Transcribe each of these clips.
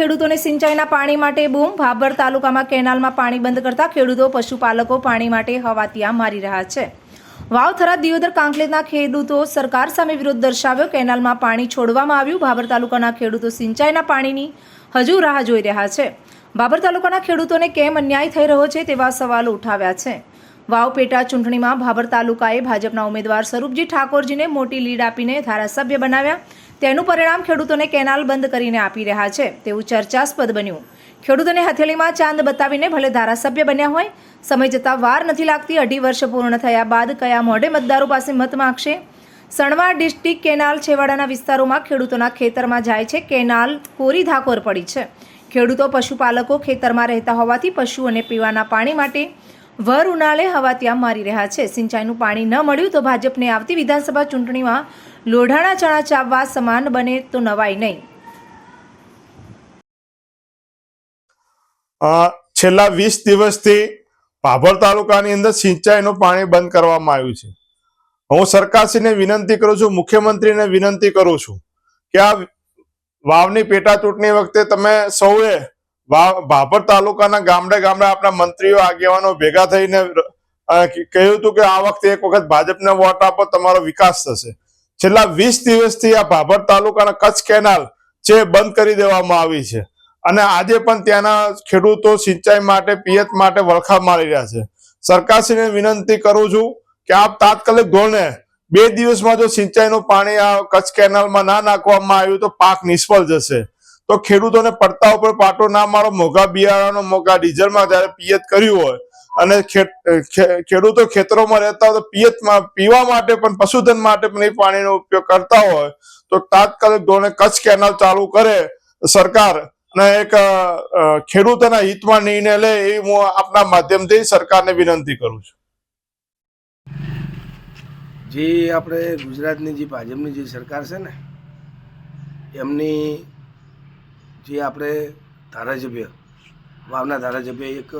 ખેડૂતોને સિંચાઈના પાણી માટે બૂમ. ભાભર તાલુકામાં કેનાલમાં પાણી બંધ કરતા ખેડૂતો, પશુપાલકો પાણી માટે હવાતિયા મારી રહ્યા છે. વાવ થરાદ દિયોદર કાંકલેજના ખેડૂતો સરકાર સામે વિરોધ દર્શાવ્યો. કેનાલમાં પાણી છોડવામાં આવ્યું. ભાભર તાલુકાના ખેડૂતો સિંચાઈના પાણીની હજુ રાહ જોઈ રહ્યા છે. ભાભર તાલુકાના ખેડૂતોને કેમ અન્યાય થઈ રહ્યો છે તેવા સવાલો ઉઠાવ્યા છે. વાવ પેટા ચૂંટણીમાં ભાભર તાલુકાએ ભાજપના ઉમેદવાર સ્વરૂપજી ઠાકોરજીને મોટી લીડ આપીને ધારાસભ્ય બનાવ્યા. તેનું પરિણામ ખેડૂતોને કેનાલ બંધ કરીને આપી રહ્યા છે. તેવું ચર્ચાસ્પદ બન્યું. ખેડૂતોને હથેળીમાં ચાંદ બતાવીને ભલે ધારાસભ્ય બન્યા હોય, સમય જતાં વાર નથી લાગતી, અઢી વર્ષ પૂર્ણ થયા બાદ કયા મોઢે મતદારો પાસે મત માગશે? સણવા ડિસ્ટ્રિક્ટ કેનાલ છેવાડાના વિસ્તારોમાં ખેડૂતોના ખેતરમાં જાય છે, કેનાલ કોરી ધાકોર પડી છે. ખેડૂતો, પશુપાલકો ખેતરમાં રહેતા હોવાથી પશુઓને પીવાના પાણી માટે ભર ઉનાળે હવા ત્યાં મારી રહ્યા છે. સિંચાઈનું પાણી ન મળ્યું તો ભાજપને આવતી વિધાનસભા ચૂંટણીમાં લોઢાણા ચણા ચાવવા સમાન બને તો નવાઈ નહીં. છેલ્લા વીસ દિવસથી ભાભર તાલુકાની અંદર સિંચાઈનું પાણી બંધ કરવામાં આવ્યું છે. હું સરકારશ્રીને વિનંતી કરું છું, મુખ્યમંત્રીને વિનંતી કરું છું કે આ વાવની પેટા ચૂંટણી વખતે તમે સૌએ ભાભર તાલુકાના ગામડે ગામડે આપણા મંત્રીઓ, આગેવાનો ભેગા થઈને કહ્યું હતું કે આ વખતે એક વખત ભાજપને વોટ આપો, તમારો વિકાસ થશે. છેલ્લા વીસ દિવસથી આ ભાભર તાલુકાના કચ્છ કેનાલ છે બંધ કરી દેવામાં આવી છે. અને આજે પણ ત્યાંના ખેડૂતો સિંચાઈ માટે, પિયત માટે વળખા મારી રહ્યા છે. સરકારશ્રીને વિનંતી કરું છું કે આપ તાત્કાલિક ધોરણે બે દિવસમાં જો સિંચાઈનું પાણી આ કચ્છ કેનાલમાં ના નાખવામાં આવ્યું તો પાક નિષ્ફળ જશે. તો ખેડૂતોને પડતા ઉપર પાટો ના મારો, મોંઘા બિયારણો મોંઘા ડીઝલમાં જ્યારે પિયત કર્યું હોય અને ખેડૂતો ખેતરોમાં રહેતા હોય તો પિયતમાં, પીવા માટે પણ, પશુધન માટે પણ એ પાણીનો ઉપયોગ કરતા હોય તો તાત્કાલિક ધોરણે કચ્છ કેનાલ ચાલુ કરે સરકાર અને એક ખેડૂતોના હિતમાં નિર્ણય લે એ હું આપના માધ્યમથી સરકારને વિનંતી કરું છું. જે આપણે ગુજરાતની જે ભાજપની જે સરકાર છે ને, એમની જે આપણે ધારાસભ્ય, વાવના ધારાસભ્ય એક,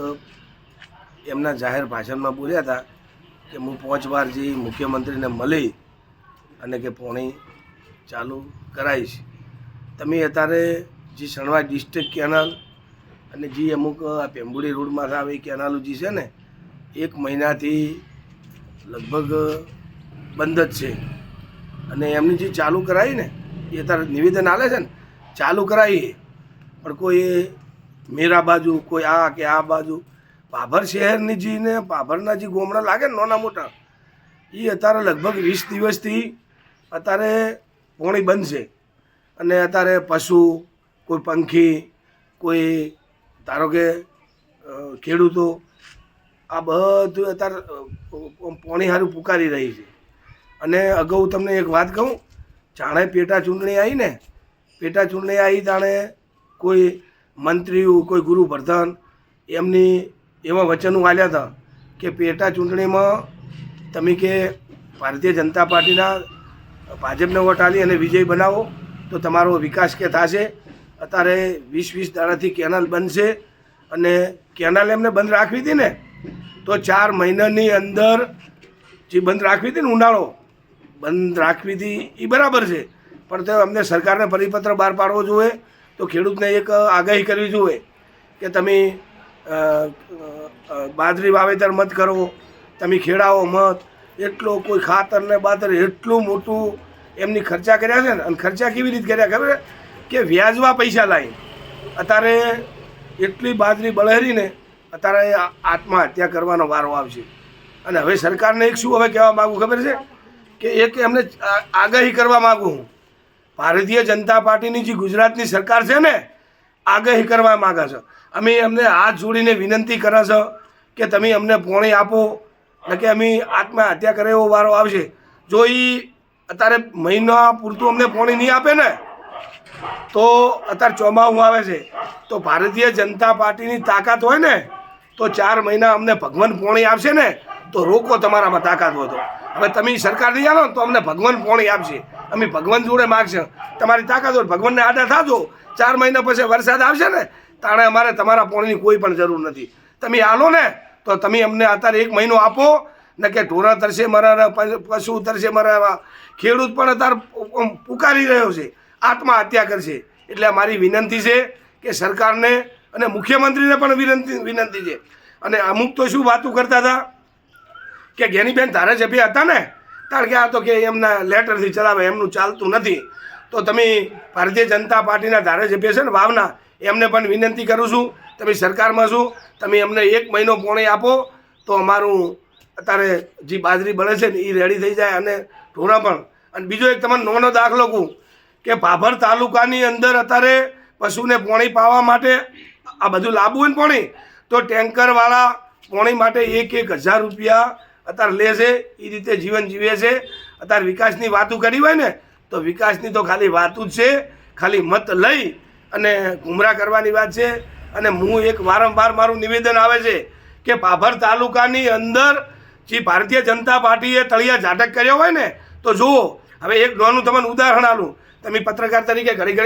એમના જાહેર ભાષણમાં બોલ્યા હતા કે હું પાંચ વાર જે મુખ્યમંત્રીને મળી અને કે પોણી ચાલુ કરાવીશ. તમે અત્યારે જે શણવા ડિસ્ટ્રિક્ટ કેનાલ અને જે અમુક, આ પેમ્બુડી રોડમાં આવે કેનાલો જે છે ને, એક મહિનાથી લગભગ બંધ જ છે. અને એમની જે ચાલુ કરાવી ને, એ અત્યારે નિવેદન આલે છે ને, ચાલુ કરાવી પણ કોઈ મેરા બાજુ, કોઈ આ કે આ બાજુ ભાભર શહેરની જે ને ભાભરના જે ગોમડા લાગે ને નાના મોટા એ અત્યારે લગભગ વીસ દિવસથી અત્યારે પોણી બંધ છે. અને અત્યારે પશુ, કોઈ પંખી, કોઈ ધારો કે ખેડૂતો, આ બધું અત્યારે પોણી સારું પુકારી રહી છે. અને અગાઉ તમને એક વાત કહું, જાણે પેટા ચૂંટણી આવી ને, પેટા ચૂંટણી આવી તાણે કોઈ મંત્રીઓ, કોઈ ગુરુ પ્રધાન એમની એવા વચનો આલ્યા હતા કે પેટા ચૂંટણીમાં તમે કે ભારતીય જનતા પાર્ટીના ભાજપને વોટ આલી અને વિજય બનાવો, તો તમારો વિકાસ કે થશે? અત્યારે વીસ વીસ દાડાથી કેનાલ બનશે અને કેનાલ એમને બંધ રાખવી હતી ને, તો ચાર મહિનાની અંદર જે બંધ રાખવી હતી ને ઉનાળો બંધ રાખવી હતી એ બરાબર છે. પણ તો અમને સરકારને પરિપત્ર બહાર પાડવો જોઈએ. તો ખેડૂતને એક આગાહી કરવી જોઈએ કે તમે બાજરી વાવેતર મત કરો, તમે ખેડાવો મત, એટલો કોઈ ખાતર ને બાતર એટલું મોટું એમની ખર્ચા કર્યા છે ને, અને ખર્ચા કેવી રીતે કર્યા? ખબર કે વ્યાજવા પૈસા લાવી અત્યારે એટલી બાજરી બળહરીને અત્યારે આત્મહત્યા કરવાનો વારો આવશે. અને હવે સરકારને એક શું હવે કહેવા માગું ખબર છે? કે એક એમને આગાહી કરવા માગું હું. ભારતીય જનતા પાર્ટીની જે ગુજરાતની સરકાર છે ને આગાહી કરવા માગે છે. અમે અમને હાથ જોડીને વિનંતી કરે છે કે તમે અમને પોણી આપો એટલે કે અમે આત્મહત્યા કરે એવો વારો આવશે. જો એ અત્યારે મહિના પૂરતું અમને પોણી નહીં આપે ને, તો અત્યારે ચોમાહું આવે છે. તો ભારતીય જનતા પાર્ટીની તાકાત હોય ને, તો ચાર મહિના અમને ભગવાન પોણી આપશે ને, તો રોકો તમારામાં તાકાત હોય તો હવે તમે સરકાર નહીં આવો તો અમને ભગવાન પોણી આપશે. અમે ભગવાન જોડે માગશે. તમારી તાકાત હોય, ભગવાનને આડા થાજો. ચાર મહિના પછી વરસાદ આવશે ને, તાણે અમારે તમારા પોણીની કોઈ પણ જરૂર નથી. તમે આલો ને, તો તમે અમને અત્યારે એક મહિનો આપો. ને કે ઢોરા તરસે મરા, પશુ તરસે મરા ખેડૂત પણ અત્યારે પુકારી રહ્યો છે. આત્મહત્યા કરશે. એટલે મારી વિનંતી છે કે સરકારને અને મુખ્યમંત્રીને પણ વિનંતી વિનંતી છે. અને અમુક તો શું વાતો કરતા હતા? કે જ્ઞાનીબેન ધારાસભ્ય હતા ને કારણ કે આ તો કે એમના લેટરથી ચલાવે, એમનું ચાલતું નથી. તો તમે ભારતીય જનતા પાર્ટીના ધારાસભ્ય છે ને વાવના, એમને પણ વિનંતી કરું છું. તમે સરકારમાં છો, તમે એમને એક મહિનો પોણે આપો, તો અમારું અત્યારે જે બાજરી બળે છે ને એ રેડી થઈ જાય અને ઢોરા પણ. અને બીજો એક તમને નોનો દાખલો કહું, કે ભાભર તાલુકાની અંદર અત્યારે પશુને પોણી પાવા માટે આ બધું લાવવું હોય ને પોણી, તો ટેન્કરવાળા પોણી માટે એક એક હજાર રૂપિયા અત્યારે લે છે એ રીતે જીવન જીવે છે. અત્યારે વિકાસની વાતો કરી હોય ને, તો વિકાસની તો ખાલી વાતું જ છે. ખાલી મત લઈ અને ગુમરાહ કરવાની વાત છે. અને હું એક વારંવાર મારું નિવેદન આવે છે કે ભાભર તાલુકાની અંદર જે ભારતીય જનતા પાર્ટીએ તળિયા ઝાટક કર્યો હોય ને, તો જુઓ, હવે એક ડોનું તમને ઉદાહરણ આલું તમે પત્રકાર તરીકે ઘડી ઘડી